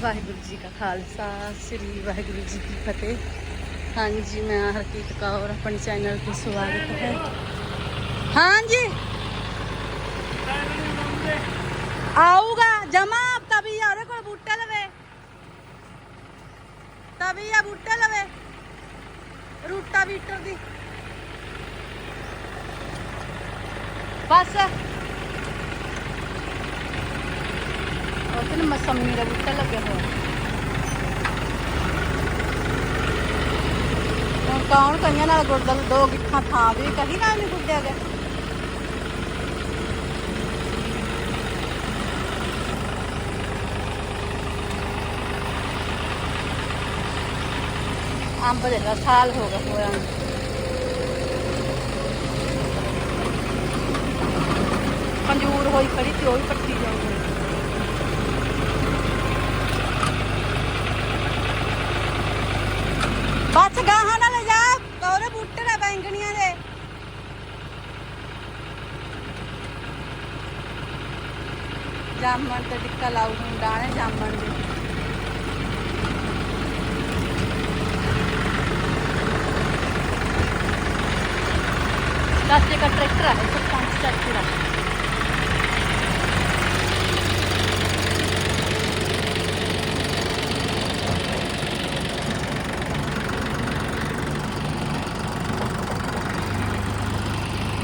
ਵਾਹਿਗੁਰੂ ਜੀ ਕਾ ਖਾਲਸਾ ਸ੍ਰੀ ਵਾਹਿਗੁਰੂ ਜੀ ਕੀ ਫਤਿਹ ਹਾਂਜੀ ਮੈਂ ਹਰਕੀਤ ਕੌਰ ਆਪਣੇ ਚੈਨਲ ਤੇ ਸਵਾਗਤ ਹੈ ਹਾਂਜੀ ਆਊਗਾ ਜਮਾ ਤभी ਆ ਉਹਦੇ ਕੋਲ ਬੂਟੇ ਲਵੇ ਤभी ਆ ਬੂਟੇ ਲਵੇ ਰੂਟਾ ਵੀਟਰ ਦੀ ਬਸ ਉਹਦੇ ਮਸੰਮੀ ਦਾ ਬੂਟਾ ਲੱਗਿਆ ਹੋਇਆ। ਹੁਣ ਕੌਣ ਕਈਆਂ ਨਾਲ ਗੁਰਦਲ ਦੋ ਗਿੱਠਾਂ ਥਾਂ ਵੀ ਕਹੀ ਨਾਲ ਨਹੀਂ ਗੁੱਡਿਆ ਗਿਆ ਅੰਬ ਦੇ ਸਾਲ ਹੋ ਗਿਆ ਹੋਇਆ। ਖੰਜੂਰ ਹੋਈ ਖੜੀ ਤੇ ਉਹ ਵੀ ਪੱਟੀ ਜਾਂਦੀ ਬਸ ਗਾਹਾਂ ਨਾਲ ਜਾ ਉਹਦੇ ਬੂਟੇ ਨੇ ਬੈਂਗਣੀਆਂ ਦੇ ਜਾਮਣ ਤੇ ਟਿੱਕਾ ਲਾਉ ਹੁੰਦਾ ਨੇ ਜਾਮਣ ਦੇ। ਰਾਸਤੇ ਦਾ ਟਰੈਕਟਰ ਹੈ ਸਰਪੰਚ ਟਰੈਕਟਰ ਹੈ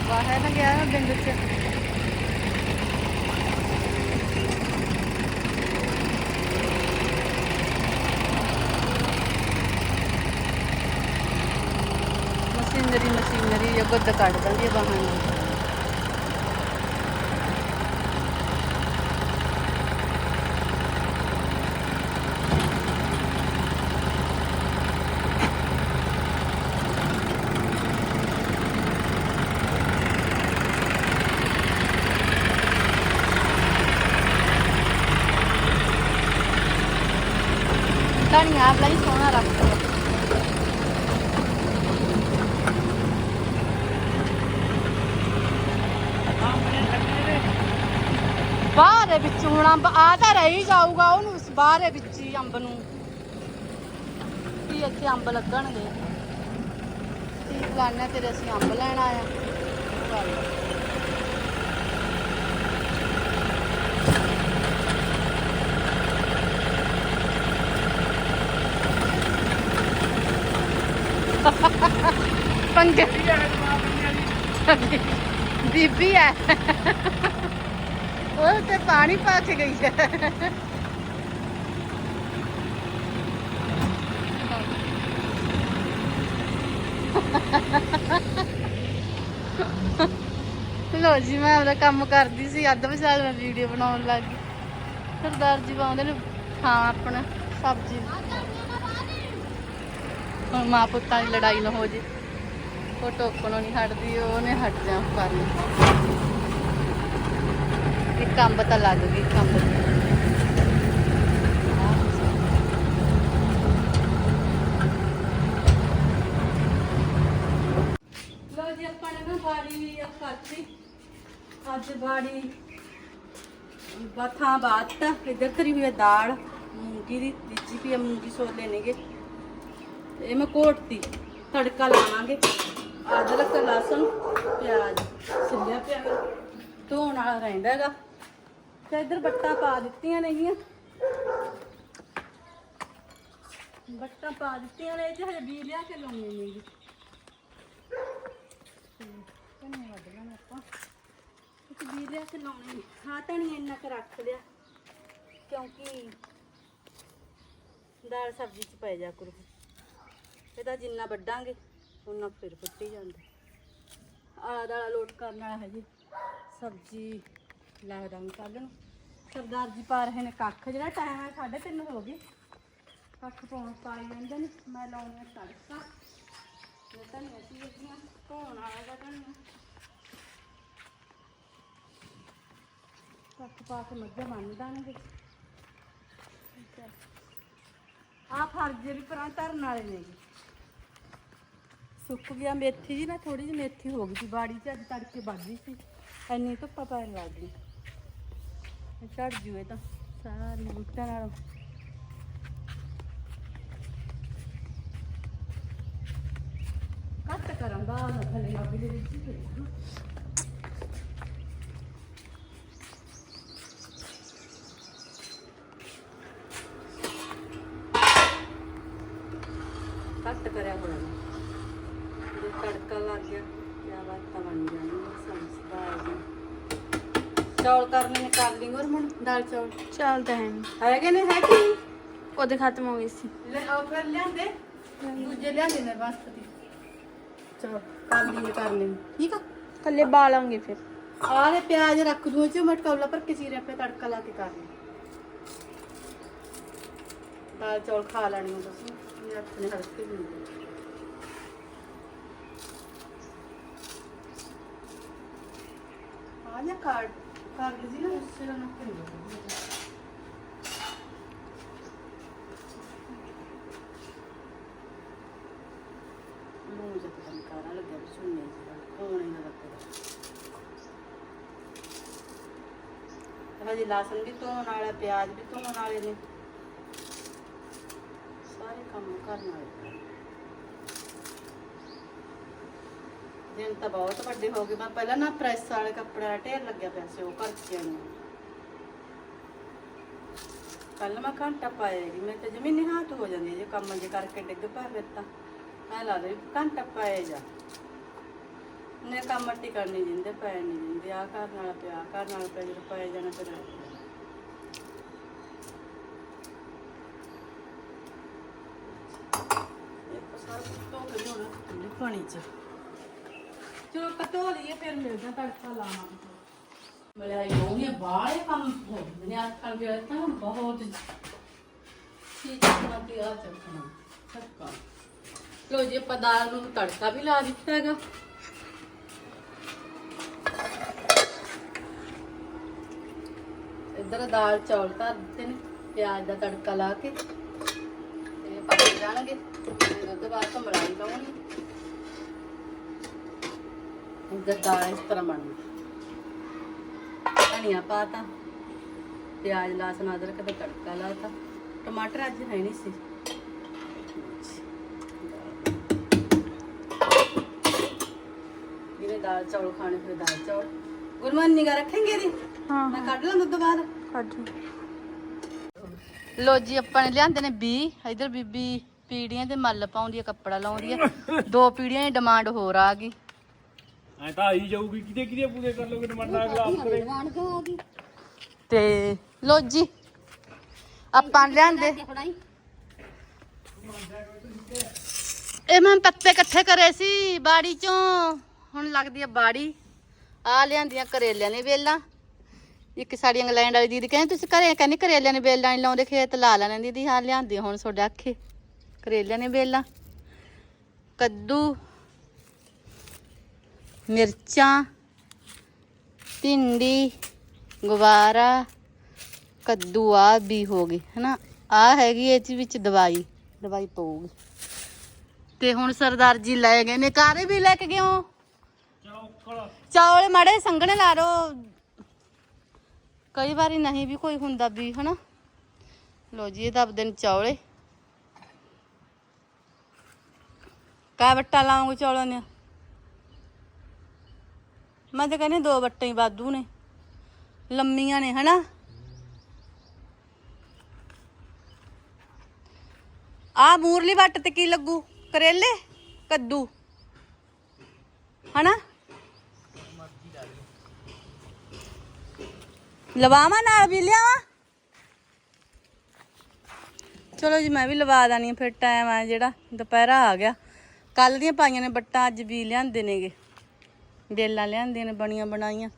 ਬਾਹਰ ਨਾ ਗਿਆ ਨਾ ਪਿੰਡ ਚ ਮਸ਼ੀਨਰੀ ਮਸ਼ੀਨਰੀ ਇਹ ਗੁੱਦ ਕੱਢ ਦਿੰਦੀ ਹੈ ਬਾਹਾਂ ਨੂੰ। ਧਨੀਆ ਬੜਾ ਸੋਹਣਾ ਰੱਖਦਾ ਬਾਹਰ ਦੇ ਵਿੱਚ ਹੁਣ ਅੰਬ ਆ ਤਾਂ ਰਹੀ ਜਾਊਗਾ ਉਹਨੂੰ ਬਾਹਰ ਦੇ ਵਿੱਚ ਹੀ ਅੰਬ ਨੂੰ। ਕੀ ਇੱਥੇ ਅੰਬ ਲੱਗਣਗੇ। ਕੀ ਪਲਾਨਾ ਤੇਰੇ? ਅਸੀਂ ਅੰਬ ਲੈਣ ਆਇਆ ਪੰਗੇ ਬੀਬੀ ਹੈ। ਉਹ ਤੇ ਪਾਣੀ ਪਾ ਕੇ ਗਈ ਹੈ। ਲੋ ਜੀ, ਮੈਂ ਆਪਦਾ ਕੰਮ ਕਰਦੀ ਸੀ, ਅੱਧ ਵਿਚਾਲ ਮੈਂ ਵੀਡੀਓ ਬਣਾਉਣ ਲੱਗ ਗਈ। ਸਰਦਾਰ ਜੀ ਪਾਉਂਦੇ ਨੇ ਹਾਂ, ਆਪਣਾ ਸਬਜ਼ੀ। ਹੁਣ ਮਾਂ ਪੁੱਤਾਂ ਦੀ ਲੜਾਈ ਨਾ ਹੋ ਜੇ। ਉਹ ਟੋਕਣੋਂ ਨਹੀਂ ਹਟਦੀ, ਉਹਨੇ ਹਟ ਜਾ ਕਰਨੀ ਇੱਕ ਅੰਬ ਤਾਂ ਲੱਗ ਗਈ ਇੱਕ ਅੰਬ ਲੋ ਜੀ, ਆਪਾਂ ਨੇ ਨਾ ਬਾੜੀ ਖਾਤੀ ਅੱਜ ਬਾੜੀ ਬਥਾਂ ਬਾਤ ਇੱਧਰ ਤਰੀ ਹੋਈ ਦਾਲ, ਮੂੰਗੀ ਦੀ, ਤੀਜੀ ਵੀ ਹੈ ਮੂੰਗੀ ਛੋਲੇ ਨੇਗੇ। ਇਹ ਮੈਂ ਕੋਟਤੀ ਤੜਕਾ ਲਾਵਾਂਗੇ। ਅਦਰਕ, ਲਸਣ, ਪਿਆਜ਼ ਸਿੱਧਿਆ ਪਿਆਜ਼ ਧੋਣ ਵਾਲਾ ਰਹਿੰਦਾ ਹੈਗਾ। ਤੇ ਇੱਧਰ ਬੱਟਾਂ ਪਾ ਦਿੱਤੀਆਂ ਨੇਗੀਆਂ। ਬੱਟਾਂ ਪਾ ਦਿੱਤੀਆਂ ਨੇ, ਇਹ ਹਜੇ ਬੀ ਲਿਆ ਕੇ ਲਾਉਣੀ ਨੇਗੀ ਧਨੀਆ ਵੱਢ ਲੈਣਾ ਆਪਾਂ। ਇੱਕ ਬੀ ਲਿਆ ਕੇ ਲਾਉਣੀ। ਹਾਂ ਧਨੀਆ ਇੰਨਾ ਕੁ ਰੱਖ ਲਿਆ, ਕਿਉਂਕਿ ਦਾਲ ਸਬਜ਼ੀ ਚ ਪੈ ਜਾ ਕਰੂ ਇਹਦਾ ਜਿੰਨਾ ਵੱਢਾਂਗੇ ਉਹਨਾਂ ਫਿਰ ਫੁੱਟੀ ਜਾਂਦਾ। ਆਲਾ ਦਾਲਾ ਲੋਟ ਕਰਨ ਵਾਲਾ ਹੈ ਜੀ ਸਬਜ਼ੀ ਲੱਗਦਾ ਨੂੰ ਕੱਲ ਨੂੰ। ਸਰਦਾਰ ਜੀ ਪਾ ਰਹੇ ਨੇ ਕੱਖ, ਜਿਹੜਾ ਟਾਈਮ ਹੈ 3:30 ਹੋ ਗਏ। ਕੱਖ ਪਾਉਣ ਪਾਈ ਜਾਂਦੇ ਨੇ, ਮੈਂ ਲਾਉਣੀ ਤੜਕਾ। ਇਹ ਤਾਂ ਨਹੀਂ ਅਸੀਂ ਜਿਹੜੀਆਂ ਧੋਣ ਵਾਲਾ ਦਾ ਕੱਖ ਪਾ ਕੇ ਮੱਝਾਂ ਬੰਨ ਦਾਂਗੇ ਆ ਫਰਜੇ ਵੀ ਪਰਾਂ ਧਰਨ ਵਾਲੇ ਨੇ ਜੀ। ਸੁੱਕ ਗਿਆ ਮੇਥੀ ਜੀ ਨਾ ਥੋੜੀ ਜਿਹੀ ਮੇਥੀ ਹੋ ਗਈ ਸੀ, ਬਾੜੀ 'ਚ ਅੱਜ ਤੜਕੇ ਵੱਢੀ ਸੀ। ਇੰਨੀ ਧੁੱਪ ਪੈਣ ਲੱਗ ਗਈ। ચડજું એ તો સારું ઉતરાળો કાટ કરમ બાવા ભલે ਚੌਲ ਕਰਨੇ ਨੇ ਕਰ ਲਈ ਹੋਰ ਮਣ ਦਾਲ ਚੌਲ। ਚੱਲਦਾ ਹੈ ਨਹੀਂ ਹੈਗੇ ਨੇ ਹੈ ਕਿ? ਉਹਦੇ ਖਤਮ ਹੋ ਗਈ ਸੀ। ਲੈ ਆਓ ਫਿਰ ਲਿਆਂਦੇ। ਦੂਜੇ ਲਿਆਂਦੇ ਨੇ ਬਾਸਪਤੀ ਚਲੋ ਕਰ ਲਈਏ ਕਰ ਲਈ ਠੀਕ ਆ? ਥੱਲੇ ਬਾਲਾਂਗੇ ਫਿਰ। ਆਹ ਦੇ ਪਿਆਜ਼ ਰੱਖ ਦੂੰ ਚ ਮਟਕੌਲਾ ਭਰ ਕੇ ਚੀਰੇ ਆਪੇ ਤੜਕਾ ਲਾ ਕੇ ਕਰ ਲਈ। ਦਾਲ ਚੌਲ ਖਾ ਲੈਣੀ ਹੋ ਤੁਸੀਂ। ਮੇਰੇ ਹੱਥ ਨੇ ਹਲਕੇ ਵੀ ਨਹੀਂ ਆ ਜਾ ਕਾਰਡ ਜੀ ਮੂੰਹ ਜਿਹਾ ਪਤਾ ਨੀ ਕਾਹਦਾ ਲੱਗਿਆ ਵੀ ਸੁਣਨੇ ਸੀ ਕੋਣੇ ਨਾ ਲੱਗਦਾ ਹਜੇ, ਲਸਣ ਵੀ ਧੋਣ ਵਾਲਾ, ਪਿਆਜ਼ ਵੀ ਧੋਣ ਵਾਲੇ ਨੇ। ਸਾਰੇ ਕੰਮ ਕਰਨ ਵਾਲੇ। ਦਿਨ ਤਾਂ ਬਹੁਤ ਵੱਡੇ ਹੋ ਗਏ ਮੈਂ ਪਹਿਲਾਂ ਨਾ ਪ੍ਰੈਸ ਵਾਲੇ ਕੱਪੜੇ ਦਾ ਢੇਰ ਲੱਗਿਆ ਪਿਆ ਸੀ ਉਹ ਕਰਕੇ ਆਈ ਕੱਲ ਮੈਂ ਘੰਟਾ ਪਾਏਗੀ ਮੈਂ ਤੇ ਜ਼ਮੀਨ ਹੱਥ ਹੋ ਜਾਂਦੀ ਜੇ ਕੰਮ ਜੇ ਕਰਕੇ ਡਿੱਗ ਪੈ ਫਿਰ ਤਾਂ। ਐ ਲੱਗਦਾ ਵੀ ਘੰਟਾ ਪਾਏ ਜਾ। ਨੇ ਕੰਮ ਮੱਟੀ ਕਰਨੀ ਜਿੰਦੇ ਪੈ ਨਹੀਂ ਜਿੰਦੇ ਆ ਕਰਨ ਵਾਲਾ ਪਿਆ ਆਹ ਕਰਨ ਵਾਲਾ ਪਿਆ ਜਦੋਂ ਪਏ ਜਾਣਾ ਫਿਰ ਇਹ ਸਾਰਾ ਕੁਝ ਧੋ ਕੇ ਪਾਣੀ ਚ। ਚਲੋ ਕਟੋ ਲਈਏ ਫਿਰ ਮਿਲਦਾ ਤੜਕਾ ਲਾਵਾਂਗੇ। ਮਲਾਈ ਹੋਣੀ ਬਾਹਲੇ ਕੰਮ ਹੋ ਗਏ ਅੱਜ ਕੱਲ੍ਹ ਵੀ ਤਾਂ ਬਹੁਤ ਚੀਜ਼ ਬਣਾਉਂਦੀ ਆ ਚੱਕਣਾ ਤੜਕਾ ਲੋ ਜੀ, ਆਪਾਂ ਨੂੰ ਤੜਕਾ ਵੀ ਲਾ ਦਿੱਤਾ ਹੈਗਾ। ਇੱਧਰ ਦਾਲ ਚੌਲ ਧਰ ਦਿੱਤੇ ਨੇ, ਪਿਆਜ਼ ਦਾ ਤੜਕਾ ਲਾ ਕੇ। ਤੇ ਪੱਕ ਜਾਣਗੇ। ਫਿਰ ਉਹਦੇ ਬਾਅਦ ਤੋਂ ਮਲਾਈ ਲਾਉਣੀ ਦਾਲ ਇਸ ਤਰ੍ਹਾਂ ਬਣਨੀ। ਧਨੀਆ ਪਾਤਾ ਪਿਆਜ਼ ਲਸਣ ਅਦਰਕ ਦਾ ਤੜਕਾ ਲਾਤਾ। ਟਮਾਟਰ ਅੱਜ ਹੈ ਨਹੀਂ ਸੀ। ਜਿਹਨੇ ਦਾਲ ਚੌਲ ਖਾਣੇ ਫਿਰ ਦਾਲ ਚੌਲ। ਗੁਰਮਨ ਨਿਗਾ ਰੱਖेंगे ਦੀ ਹਾਂ ਮੈਂ ਕੱਢ ਲਾਂ ਦੁੱਧ ਬਾਅਦ। ਕੱਢ ਲੋ। ਜੀ ਆਪਾਂ ਨੇ ਲਿਆਂਦੇ ਨੇ 20 ਇਧਰ ਬੀਬੀ ਪੀੜੀਆਂ ਦੇ ਮੱਲ ਪਾਉਂਦੀ ਆ ਕੱਪੜਾ ਲਾਉਂਦੀ ਆ। ਦੋ ਪੀੜੀਆਂ ਦੀ ਡਿਮਾਂਡ ਹੋਰ ਆ ਗਈ। ਐ ਤਾਂ ਆਈ ਜਾਊਗੀ, ਕਿਤੇ ਕਿਤੇ ਪੂਰੇ ਕਰ ਲੋਗੇ ਟਮਾਟਰ ਅਗਲਾ ਆਪਰੇ ਤੇ ਲੋ ਜੀ, ਆਪਾਂ ਲਿਆਂਦੇ। ਇਹ ਮੈਂ ਪੱਤੇ ਇਕੱਠੇ ਕਰੇ ਸੀ ਬਾੜੀ ਚੋਂ, ਹੁਣ ਲੱਗਦੀ ਆ ਬਾੜੀ। ਆ ਲਿਆਂਦੀਆਂ ਕਰੇਲਿਆਂ ਨੇ ਵੇਲਾਂ। ਇੱਕ ਸਾਡੀ ਇੰਗਲੈਂਡ ਵਾਲੀ ਦੀਦੀ ਕਹਿੰਦੀ, ਤੁਸੀਂ ਘਰੇ ਕਹਿੰਦੀ, ਕਰੇਲਿਆਂ ਨੇ ਵੇਲਾਂ ਨਹੀਂ ਲਾਉਂਦੇ, ਖੇਤ ਲਾ ਲੈਣੇ ਦੀਦੀ। ਹਾਂ, ਲਿਆਂਦੀ ਹੁਣ ਤੁਹਾਡੇ ਆਖੇ। ਕਰੇਲਿਆਂ ਨੇ ਵੇਲਾਂ। ਕੱਦੂ ਮਿਰਚਾਂ, ਭਿੰਡੀ, ਗਵਾਰਾ ਕੱਦੂ ਆ ਵੀ ਹੋ ਗਈ, ਹਨਾ? ਆ ਹੈਗੀ ਇਹ ਚ ਵਿੱਚ ਦਵਾਈ ਦਵਾਈ ਪਊਗੀ। ਤੇ ਹੁਣ ਸਰਦਾਰ ਜੀ ਲੈ ਗਏ ਨੇ ਕਾਰੇ ਵੀ ਲੈ ਕੇ ਗਏ ਹੋ ਚੌਲ ਮਾੜੇ ਸੰਘਣੇ ਲਾ ਰੋ ਕਈ ਵਾਰੀ ਨਹੀਂ ਵੀ ਕੋਈ ਹੁੰਦਾ ਵੀ, ਹਨਾ? ਲੋ ਜੀ, ਇਹ ਦੱਬਦੇ ਨੇ ਚੌਲੇ। ਕਾ ਬੱਟਾ ਲਾਉਂਗੇ ਚੌਲਾਂ ਨੇ ਮੈਂ ਤਾਂ ਕਹਿੰਦੀ ਦੋ ਬੱਟੇ ਹੀ ਵਾਧੂ ਨੇ। ਲੰਮੀਆਂ ਨੇ, ਹਨਾ? ਆ ਮੂਰਲੀ ਵੱਟ ਤੇ ਕੀ ਲੱਗੂ? ਕਰੇਲੇ? ਕੱਦੂ? ਹਨਾ? ਲਵਾਵਾਂ ਨਾਲ ਵੀ ਲਿਆਵਾਂ? ਚਲੋ ਜੀ, ਮੈਂ ਵੀ ਲਵਾ ਦਾਨੀ ਫਿਰ ਟਾਈਮ ਆ ਜਿਹੜਾ, ਦੁਪਹਿਰਾ ਆ ਗਿਆ। ਕੱਲ ਦੀਆਂ ਪਾਈਆਂ ਨੇ ਬੱਟਾਂ ਅੱਜ ਵੀ ਲਿਆਂਦੇ ਨੇਗੇ। ਡੇਲਾਂ ਲਿਆਂਦੀਆਂ ਨੇ, ਬਣੀਆਂ ਬਣਾਈਆਂ।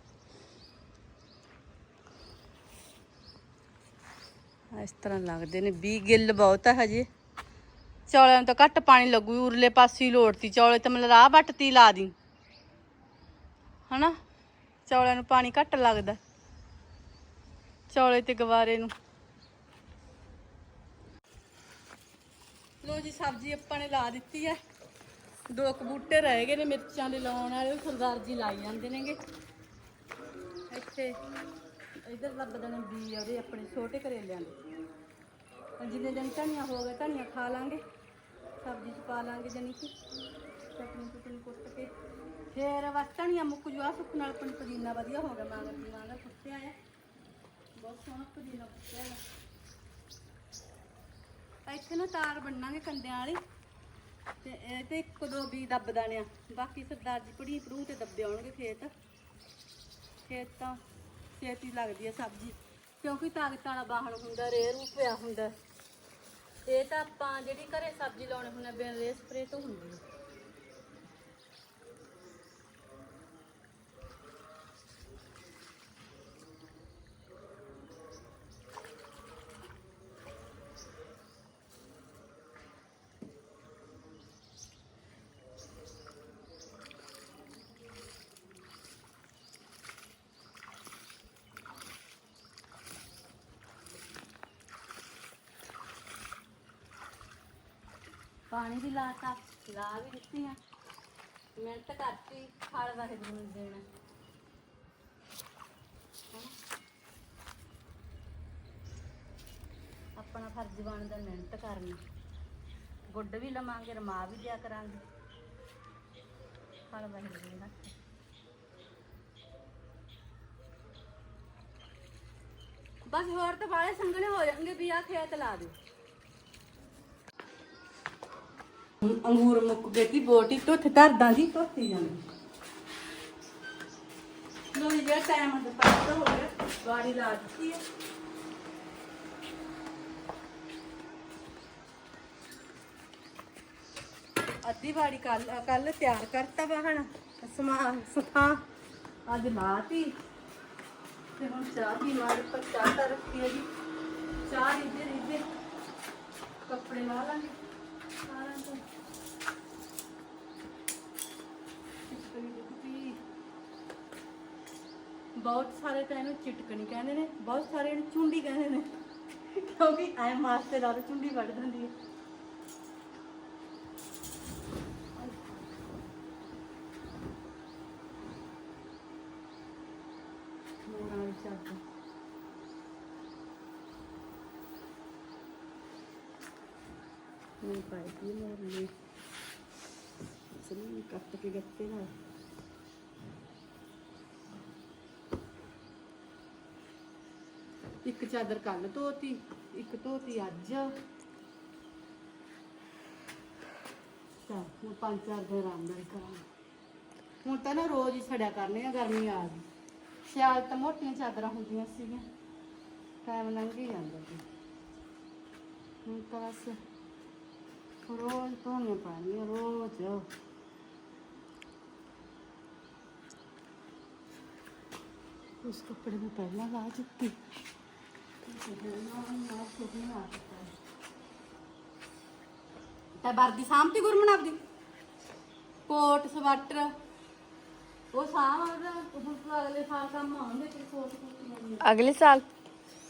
ਇਸ ਤਰ੍ਹਾਂ ਲੱਗਦੇ ਨੇ 20 ਗਿੱਲ ਬਹੁਤ ਹੈ ਹਜੇ। ਚੌਲਿਆਂ ਨੂੰ ਤਾਂ ਘੱਟ ਪਾਣੀ ਲੱਗੂ, ਉਰਲੇ ਪਾਸੇ ਹੀ ਲੋੜਤੀ ਚੌਲੇ ਤਾਂ ਮਤਲਬ ਰਾਹ ਵੱਟਤੀ ਲਾ ਦੀ। ਹਨਾ? ਚੌਲਿਆਂ ਨੂੰ ਪਾਣੀ ਘੱਟ ਲੱਗਦਾ। ਚੌਲੇ ਤੇ ਗਵਾਰੇ ਨੂੰ। ਲੋ ਜੀ, ਸਬਜ਼ੀ ਆਪਾਂ ਨੇ ਲਾ ਦਿੱਤੀ ਹੈ ਦੋ ਕੁ ਬੂਟੇ ਰਹਿ ਗਏ ਨੇ ਮਿਰਚਾਂ ਦੇ ਲਾਉਣ ਵਾਲੇ, ਉਹ ਸਰਦਾਰ ਜੀ ਲਾਈ ਜਾਂਦੇ ਨੇਗੇ। ਇੱਥੇ, ਇਧਰ ਲੱਭਦੇ ਨੇ ਬੀ ਉਹਦੇ ਆਪਣੇ ਛੋਟੇ ਕਰੇਲਿਆਂ ਦੇ ਹੁਣ ਜਿੰਨੇ ਦਿਨ ਧਨੀਆ ਹੋ ਗਏ ਧਨੀਆ ਖਾ ਲਾਂਗੇ, ਸਬਜ਼ੀ ਚ ਪਾ ਲਾਂਗੇ ਜਾਨੀ ਕਿ, ਚਟਨੀ ਚਟਨੀ ਕੁੱਟ ਕੇ। ਫੇਰ ਧਨੀਆ ਮੁੱਕ ਜੂ ਆ ਸੁੱਕ ਨਾਲ ਆਪਣੀ ਪੁਦੀਨਾ ਵਧੀਆ ਹੋ ਗਿਆ, ਮਾਂਗਰ ਦੀ ਮਾਂਗਰ ਕੁੱਟਿਆ ਆ। ਬਹੁਤ ਸੋਹਣਾ ਪੁਦੀਨਾ ਕੁੱਟਿਆ ਆ। ਇੱਥੇ ਨਾ ਤਾਰ ਬੰਨਾਂਗੇ ਕੰਦਿਆਂ ਵਾਲੀ। ਤੇ ਇਹ ਤੇ ਇੱਕ ਦੋ ਵੀ ਦੱਬ ਦਾਣੇ ਬਾਕੀ ਸਰਦਾਰ ਜੀ ਪੜੀ ਪਰੂ ਤੇ ਦੱਬੇ ਆਉਣਗੇ ਖੇਤ। ਖੇਤ ਤਾਂ ਛੇਤੀ ਲੱਗਦੀ ਹੈ ਸਬਜ਼ੀ। ਕਿਉਂਕਿ ਤਾਕਤ ਵਾਲਾ ਬਾਹਣ ਹੁੰਦਾ ਰੇ ਰੂ ਪਿਆ ਹੁੰਦਾ। ਇਹ ਤਾਂ ਆਪਾਂ ਜਿਹੜੀ ਘਰੇ ਸਬਜ਼ੀ ਲਾਉਣੀ ਹੁੰਦੀ ਬਿਨ ਰੇਹ ਸਪਰੇ ਤੋਂ ਹੁੰਦੀ ਪਾਣੀ ਵੀ ਲਾਤਾ ਲਾ ਵੀ ਦਿੱਤੀ ਆ। ਮਿਹਨਤ ਕਰਤੀ, ਫਲ ਵਾਹਿਗੁਰੂ ਨੂੰ ਦੇਣਾ। ਆਪਣਾ ਫਰਜ਼ ਬਣਦਾ ਮਿਹਨਤ ਕਰਨੀ। ਗੁੱਡ ਵੀ ਲਵਾਂਗੇ, ਰਮਾ ਵੀ ਦਿਆ ਕਰਾਂਗੇ। ਫਲ ਵਾਹਿਗੁਰੂ ਦੇ ਬਸ ਹੋਰ ਤਾਂ ਵਾਲੇ ਸੰਗਣੇ ਹੋ ਜਾਣਗੇ ਵੀ ਆ ਖੇਤ ਲਾ ਦਿਓ। ਹੁਣ ਅੰਗੂਰ ਮੁੱਕ ਗਏ ਦੀ ਬੋਟੀ ਧੁੱਤ ਧਰਦਾਂ ਦੀ ਧੋਤੀ ਜਾਂਦੀ। ਲੋ ਜਿਹੜਾ ਟਾਈਮ ਦੁਪਹਿਰ ਦਾ ਹੋ ਗਿਆ, ਵਾਰੀ ਲਾ ਦਿੱਤੀ ਹੈ। ਅੱਧੀ ਵਾੜੀ ਕੱਲ ਕੱਲ ਤਿਆਰ ਕਰਤਾ ਵਾਹਣ ਸਮਾਨ ਸਫਾ ਅੱਜ ਲਾਤੀ। ਤੇ ਹੁਣ ਚਾਹ ਦੀ ਮਾਰ ਪਰ ਚਾਹ ਤਾਂ ਰੱਖੀ ਹੈ ਜੀ। ਚਾਹ ਰਿੱਝੇ ਰਿੱਝੇ ਕੱਪੜੇ ਲਾ ਲਾਂਗੇ। ਸਾਰਿਆਂ ਤੋਂ ਚਿਟਕਣੀ ਚਿਟਕੀ ਬਹੁਤ ਸਾਰੇ ਤਾਂ ਇਹਨੂੰ ਚਿਟਕਣੀ ਕਹਿੰਦੇ ਨੇ, ਬਹੁਤ ਸਾਰੇ ਇਹਨੂੰ ਚੁੰਡੀ ਕਹਿੰਦੇ ਨੇ। ਕਿਉਂਕਿ ਐ ਮਾਸਤੇ ਨਾਲ ਚੁੰਡੀ ਵੱਢ ਦਿੰਦੀ ਹੈ। ਮੋਰਾਂ ਵਾਲੀ ਚਾਦਰ ਨਹੀਂ ਪਾਈ ਦੀ ਮੋਰ ਲਈ। ਚਲੀ ਕੱਟ ਕੇ ਗੱਤੇ ਨਾਲ ਇੱਕ ਚਾਦਰ ਕੱਲ ਧੋਤੀ, ਇੱਕ ਧੋਤੀ ਅੱਜ। ਤਾਂ ਹੁਣ ਪੰਜ ਚਾਰ ਦਿਨ ਆਰਾਮ ਨਾਲ ਕਰਾਂ ਹੁਣ ਤਾਂ ਨਾ ਰੋਜ਼ ਹੀ ਛੜਿਆ ਕਰਨੇ ਆ, ਗਰਮੀ ਆ ਗਈ। ਸਿਆਲ ਤਾਂ ਮੋਟੀਆਂ ਚਾਦਰਾਂ ਹੁੰਦੀਆਂ ਸੀਗੀਆਂ। ਟਾਈਮ ਲੰਘ ਹੀ ਜਾਂਦਾ ਸੀ। ਹੁਣ ਤਾਂ ਬਸ ਰੋਜ਼ ਧੋਣੀਆਂ ਪੈਣੀਆਂ ਰੋਜ਼। ਉਸ ਕੱਪੜੇ ਮੈਂ ਪਹਿਲਾਂ ਲਾ ਚੁੱਕੀ। ਤਾਂ ਵਰਦੀ ਸਾਂਭਤੀ ਗੁਰਮਨ ਆਪਦੀ? Coat sweater. ਉਹ ਸਾਂਭ ਉਹਦਾ ਹੁਣ ਤੋਂ ਅਗਲੇ ਸਾਲ ਕੰਮ ਆਉਂਦੇ ਤੇ ਕੋਟ ਕੁੱਤੀਆਂ ਅਗਲੇ ਸਾਲ?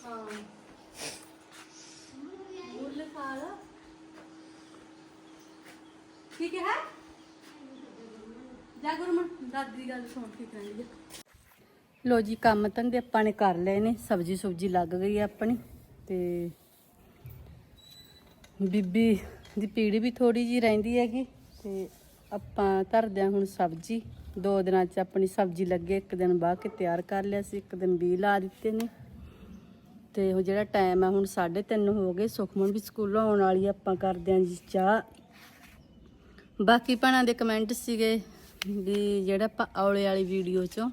ਹਾਂ। ਅਗਲੇ ਸਾਲ। ਠੀਕ ਹੈ ਜਾ ਗੁਰਮਨ ਦਾਦੀ ਦੀ ਗੱਲ ਸੁਣ ਕੇ ਕਹਿੰਦੀ ਲੋ ਜੀ, ਕੰਮ ਧੰਦੇ ਆਪਾਂ ਨੇ ਕਰ ਲਏ ਨੇ। ਸਬਜੀ ਸੁਬਜੀ ਲੱਗ ਗਈ ਹੈ ਆਪਣੀ ਤੇ ਬੀਬੀ ਦੀ ਪੀੜੀ ਵੀ ਥੋੜੀ ਜੀ ਰਹਿੰਦੀ ਹੈਗੀ ਤੇ ਆਪਾਂ ਧਰਦੇ ਹਾਂ ਹੁਣ ਸਬਜੀ। ਦੋ ਦਿਨਾਂ ਚ ਆਪਣੀ ਸਬਜੀ ਲੱਗੇ, ਇੱਕ ਦਿਨ ਬਾਅਦ ਕੇ ਤਿਆਰ ਕਰ ਲਿਆ ਸੀ, ਇੱਕ ਦਿਨ ਵੀ ਲਾ ਦਿੱਤੇ ਨੇ। ਤੇ ਉਹ ਜਿਹੜਾ ਟਾਈਮ ਆ, ਹੁਣ 3:30 ਹੋ ਗਏ, ਸੁਖਮਨ ਵੀ ਸਕੂਲੋਂ ਆਉਣ ਵਾਲੀ ਆਪਾਂ ਕਰਦੇ ਹਾਂ ਜੀ ਚਾਹ। ਬਾਕੀ ਭੈਣਾਂ ਦੇ ਕਮੈਂਟ ਸੀਗੇ ਵੀ ਜਿਹੜਾ ਆਪਾਂ ਔਲੇ ਵਾਲੀ ਵੀਡੀਓ ਚੋਂ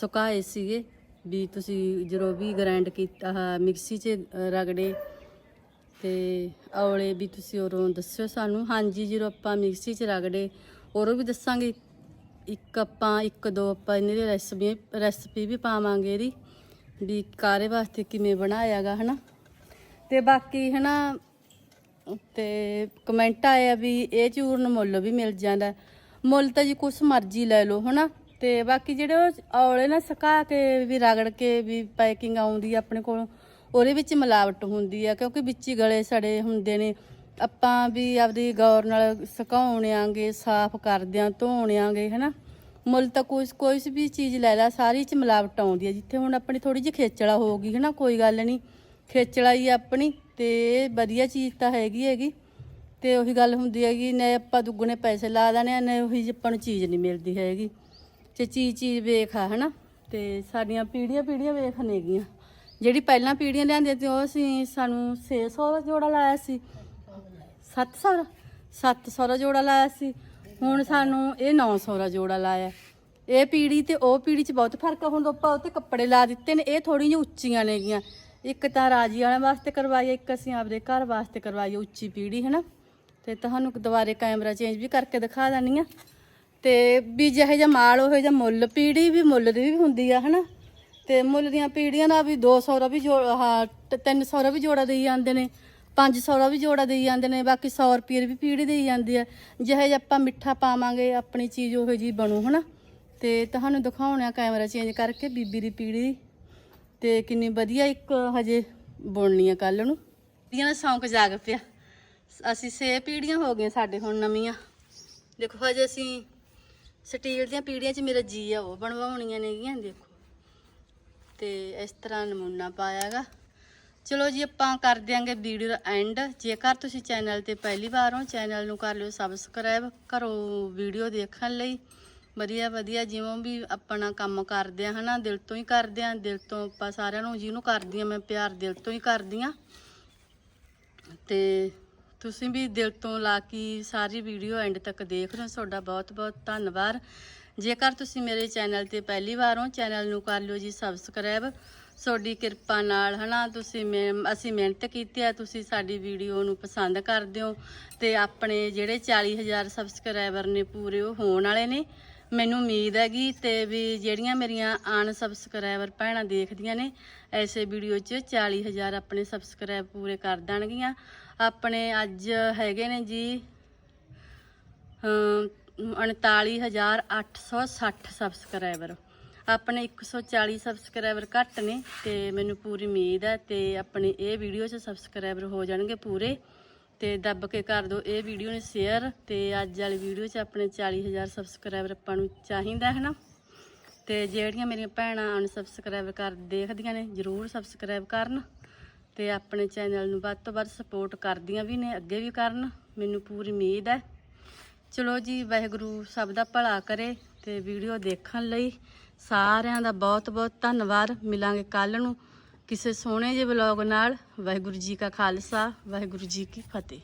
ਸੁਕਾਏ ਸੀਗੇ ਵੀ ਤੁਸੀਂ ਜਦੋਂ ਵੀ ਗ੍ਰਾਈਂਡ ਕੀਤਾ ਮਿਕਸੀ 'ਚ ਰਗੜੇ ਤੇ ਔਲੇ ਵੀ ਤੁਸੀਂ ਉਰੋਂ ਦੱਸਿਓ ਸਾਨੂੰ। ਹਾਂਜੀ, ਜਦੋਂ ਆਪਾਂ ਮਿਕਸੀ 'ਚ ਰਗੜੇ, ਉਰੋਂ ਵੀ ਦੱਸਾਂਗੇ। ਇੱਕ ਆਪਾਂ, ਇੱਕ ਦੋ ਆਪਾਂ ਇਹਨਾਂ ਦੀ ਰੈਸਪੀ ਰੈਸਪੀ ਵੀ ਪਾਵਾਂਗੇ ਇਹਦੀ ਵੀ ਕਾਰੇ ਵਾਸਤੇ ਕਿਵੇਂ ਬਣਾਇਆਗਾ, ਹਨਾ? ਤੇ ਬਾਕੀ, ਹਨਾ, ਤੇ ਕਮੈਂਟ ਆਇਆ ਵੀ ਇਹ ਚੂਰਨ ਮੁੱਲ ਵੀ ਮਿਲ ਜਾਂਦਾ। ਮੁੱਲ ਤਾਂ ਜੀ ਕੁਛ ਮਰਜ਼ੀ ਲੈ ਲਓ, ਹਨਾ? ਤੇ ਬਾਕੀ ਜਿਹੜੇ ਉਹ ਔਲੇ ਨਾ ਸੁਕਾ ਕੇ ਵੀ ਰਗੜ ਕੇ ਵੀ ਪੈਕਿੰਗ ਆਉਂਦੀ ਆ ਆਪਣੇ ਕੋਲ, ਉਹਦੇ ਵਿੱਚ ਮਿਲਾਵਟ ਹੁੰਦੀ ਆ, ਕਿਉਂਕਿ ਵਿੱਚ ਹੀ ਗਲੇ ਸੜੇ ਹੁੰਦੇ ਨੇ। ਆਪਾਂ ਵੀ ਆਪਦੀ ਗੌਰ ਨਾਲ ਸੁਕਾਉਣਿਆਂਗੇ, ਸਾਫ਼ ਕਰਦਿਆਂ ਧੋਣਿਆਂਗੇ, ਹਨਾ। ਮੁੱਲ ਤਾਂ ਕੋਈ ਕੋਈ ਵੀ ਚੀਜ਼ ਲੈ ਲੈ, ਸਾਰੀ ਚ ਮਿਲਾਵਟ ਆਉਂਦੀ ਆ। ਜਿੱਥੇ ਹੁਣ ਆਪਣੀ ਥੋੜੀ ਜਿਹੀ ਖੇਚਲਾ ਹੋਊਗੀ ਹਨਾ, ਕੋਈ ਗੱਲ ਨਹੀਂ। ਖੇਚਲਾ ਹੀ ਆਪਣੀ ਤੇ ਵਧੀਆ ਚੀਜ਼ ਤਾਂ ਹੈਗੀ ਹੈਗੀ। ਤੇ ਉਹੀ ਗੱਲ ਹੁੰਦੀ ਹੈਗੀ, ਨੇ ਆਪਾਂ ਦੁੱਗਣੇ ਪੈਸੇ ਲਾ ਦਨੇ ਆ, ਨੇ ਉਹੀ ਜਿਹੀ ਆਪਾਂ ਨੂੰ ਚੀਜ਼ ਨਹੀਂ ਮਿਲਦੀ ਹੈਗੀ। ਤੇ ਚੀਜ਼ ਚੀਜ਼ ਵੇਖ ਆ, ਹਨਾ? ਤੇ ਸਾਡੀਆਂ ਪੀੜੀਆਂ ਪੀੜੀਆਂ ਵੇਖ ਨੇਗੀਆਂ ਜਿਹੜੀ ਪਹਿਲਾਂ ਪੀੜੀਆਂ ਲਿਆਂਦੀਆਂ ਤੇ ਉਹ ਅਸੀਂ ਸਾਨੂੰ 600 ਦਾ ਜੋੜਾ ਲਾਇਆ ਸੀ। 700 ਦਾ? 700 ਦਾ ਜੋੜਾ ਲਾਇਆ ਸੀ। ਹੁਣ ਸਾਨੂੰ ਇਹ 900 ਦਾ ਜੋੜਾ ਲਾਇਆ। ਇਹ ਪੀੜੀ ਤੇ ਉਹ ਪੀੜੀ 'ਚ ਬਹੁਤ ਫ਼ਰਕ ਆ। ਹੁਣ ਆਪਾਂ ਉਹ ਉੱਤੇ ਕੱਪੜੇ ਲਾ ਦਿੱਤੇ ਨੇ, ਇਹ ਥੋੜੀ ਜਿਹੀ ਉੱਚੀਆਂ ਨੇਗੀਆਂ ਇੱਕ ਤਾਂ ਰਾਜੀ ਵਾਲਿਆਂ ਵਾਸਤੇ ਕਰਵਾਈ, ਇੱਕ ਅਸੀਂ ਆਪਦੇ ਘਰ ਵਾਸਤੇ ਕਰਵਾਈ, ਉੱਚੀ ਪੀੜੀ ਹੈ ਨਾ ਤੇ ਤੁਹਾਨੂੰ ਦੁਬਾਰੇ ਕੈਮਰਾ ਚੇਂਜ ਵੀ ਕਰਕੇ ਦਿਖਾ ਦਾਨੀ ਆ। ਤੇ ਵੀ ਜਿਹੇ ਜਿਹਾ ਮਾਲ, ਉਹ ਜਿਹਾ ਮੁੱਲ, ਪੀੜੀ ਵੀ ਮੁੱਲ ਦੀ ਵੀ ਹੁੰਦੀ ਆ, ਹਨਾ? ਤੇ ਮੁੱਲ ਦੀਆਂ ਪੀੜੀਆਂ ਦਾ ਵੀ 200 ਦਾ ਵੀ ਜੋ ਹਾਂ ਤ- 300 ਦਾ ਵੀ ਜੋੜਾ ਦੇਈ ਜਾਂਦੇ ਨੇ 500 ਦਾ ਵੀ ਜੋੜਾ ਦੇਈ ਜਾਂਦੇ ਨੇ, ਬਾਕੀ 100 ਰੁਪਏ ਦੀ ਵੀ ਪੀੜੀ ਦੇਈ ਜਾਂਦੀ ਆ। ਜਿਹੇ ਜਿਹਾ ਆਪਾਂ ਮਿੱਠਾ ਪਾਵਾਂਗੇ, ਆਪਣੀ ਚੀਜ਼ ਉਹੋ ਜੀ ਬਣੂ, ਹਨਾ? ਤੇ ਤੁਹਾਨੂੰ ਦਿਖਾਉਣਾ ਕੈਮਰਾ ਚੇਂਜ ਕਰਕੇ ਬੀਬੀ ਦੀ ਪੀੜੀ। ਤੇ ਕਿੰਨੀ ਵਧੀਆ ਇੱਕ ਹਜੇ ਬੁਣਨੀ ਆ ਕੱਲ ਨੂੰ। ਪੀੜੀਆਂ ਦਾ ਸ਼ੌਂਕ ਜਾਗ ਪਿਆ। ਅਸੀਂ ਸੇ ਪੀੜੀਆਂ ਹੋ ਗਈਆਂ ਸਾਡੇ ਹੁਣ ਨਵੀਆਂ। ਦੇਖੋ ਹਜੇ ਅਸੀਂ ਸਟੀਲ ਦੀਆਂ ਪੀੜੀਆਂ 'ਚ ਮੇਰਾ ਜੀ ਆ, ਉਹ ਬਣਵਾਉਣੀਆਂ ਨੇਗੀਆਂ, ਦੇਖੋ। ਤੇ ਇਸ ਤਰ੍ਹਾਂ ਨਮੂਨਾ ਪਾਇਆਗਾ। ਚਲੋ ਜੀ, ਆਪਾਂ ਕਰ ਦਿਆਂਗੇ ਵੀਡੀਓ ਦਾ ਐਂਡ ਜੇਕਰ ਤੁਸੀਂ ਚੈਨਲ ਤੇ ਪਹਿਲੀ ਵਾਰ ਹੋ, ਚੈਨਲ ਨੂੰ ਕਰ ਲਿਓ ਸਬਸਕ੍ਰਾਈਬ ਕਰੋ ਵੀਡੀਓ ਦੇਖਣ ਲਈ। ਵਧੀਆ ਵਧੀਆ, ਜਿਵੇਂ ਵੀ ਆਪਣਾ ਕੰਮ ਕਰਦੇ ਆ, ਹਨਾ, ਦਿਲ ਤੋਂ ਹੀ ਕਰਦੇ ਆ। ਦਿਲ ਤੋਂ ਆਪਾਂ ਸਾਰਿਆਂ ਨੂੰ, ਜਿਹਨੂੰ ਕਰਦੀ ਆ, ਮੈਂ ਪਿਆਰ ਦਿਲ ਤੋਂ ਹੀ ਕਰਦੀ ਆ। ਤੇ ਤੁਸੀਂ ਵੀ ਦਿਲ ਤੋਂ ਲਾ ਕੇ ਸਾਰੀ ਵੀਡੀਓ ਐਂਡ ਤੱਕ ਦੇਖ ਰਹੇ ਹੋ। ਤੁਹਾਡਾ ਬਹੁਤ ਬਹੁਤ ਧੰਨਵਾਦ। ਜੇਕਰ ਤੁਸੀਂ ਮੇਰੇ ਚੈਨਲ ਤੇ ਪਹਿਲੀ ਵਾਰ ਹੋ, ਚੈਨਲ ਨੂੰ ਕਰ ਲਿਓ ਜੀ ਸਬਸਕ੍ਰਾਈਬ ਤੁਹਾਡੀ ਕਿਰਪਾ ਨਾਲ, ਹਨਾ? ਤੁਸੀਂ ਮੈਂ- ਅਸੀਂ ਮਿਹਨਤ ਕੀਤੀ ਹੈ ਤੁਸੀਂ ਸਾਡੀ ਵੀਡੀਓ ਨੂੰ ਪਸੰਦ ਕਰਦੇ ਹੋ ਤੇ ਆਪਣੇ ਜਿਹੜੇ 40000 ਸਬਸਕ੍ਰਾਈਬਰ ਨੇ, ਪੂਰੇ ਉਹ ਹੋਣ ਵਾਲੇ ਨੇ। ਮੈਨੂੰ ਉਮੀਦ ਹੈਗੀ ਤੇ ਵੀ ਜਿਹੜੀਆਂ ਮੇਰੀਆਂ ਆਨ ਸਬਸਕ੍ਰਾਈਬਰ ਭੈਣਾਂ ਦੇਖਦੀਆਂ ਨੇ, ਐਸੇ ਵੀਡੀਓ 'ਚ 40000 ਆਪਣੇ ਸਬਸਕ੍ਰਾਈਬ ਪੂਰੇ ਕਰ ਦੇਣਗੀਆਂ। ਆਪਣੇ ਅੱਜ ਹੈਗੇ ਨੇ ਜੀ, ਅਮ 39860 ਸਬਸਕ੍ਰਾਈਬਰ ਆਪਣੇ 140 ਸਬਸਕ੍ਰਾਈਬਰ ਘੱਟ ਨੇ ਤੇ ਮੈਨੂੰ ਪੂਰੀ ਉਮੀਦ ਹੈ ਤੇ ਆਪਣੇ ਇਹ ਵੀਡੀਓ 'ਚ ਸਬਸਕ੍ਰਾਈਬਰ ਹੋ ਜਾਣਗੇ ਪੂਰੇ। ਤੇ ਦੱਬ ਕੇ ਕਰ ਦਿਓ ਇਹ ਵੀਡੀਓ ਨੂੰ ਸ਼ੇਅਰ ਤੇ ਅੱਜ ਵਾਲੀ ਵੀਡੀਓ 'ਚ ਆਪਣੇ 40000 ਸਬਸਕ੍ਰਾਈਬਰ ਆਪਾਂ ਨੂੰ ਚਾਹੀਦਾ ਹੈ ਨਾ। ਤੇ ਜਿਹੜੀਆਂ ਮੇਰੀਆਂ ਭੈਣਾਂ ਅਨਸਬਸਕ੍ਰਾਈਬ ਕਰ, ਦੇਖਦੀਆਂ ਨੇ, ਜਰੂਰ ਸਬਸਕ੍ਰਾਈਬ ਕਰਨ। ਤੇ ਆਪਣੇ ਚੈਨਲ ਨੂੰ ਵੱਧ ਤੋਂ ਵੱਧ ਸਪੋਰਟ ਕਰਦੀਆਂ ਵੀ ਨੇ, ਅੱਗੇ ਵੀ ਕਰਨ, ਮੈਨੂੰ ਪੂਰੀ ਉਮੀਦ ਹੈ। ਚਲੋ ਜੀ, ਵਾਹਿਗੁਰੂ ਸਭ ਦਾ ਭਲਾ ਕਰੇ ਤੇ ਵੀਡੀਓ ਦੇਖਣ ਲਈ ਸਾਰਿਆਂ ਦਾ ਬਹੁਤ ਬਹੁਤ ਧੰਨਵਾਦ। ਮਿਲਾਂਗੇ ਕੱਲ ਨੂੰ ਕਿਸੇ ਸੋਹਣੇ ਜਿਹੇ ਵਲੌਗ ਨਾਲ। ਵਾਹਿਗੁਰੂ ਜੀ ਕਾ ਖਾਲਸਾ, ਵਾਹਿਗੁਰੂ ਜੀ ਕੀ ਫਤਿਹ।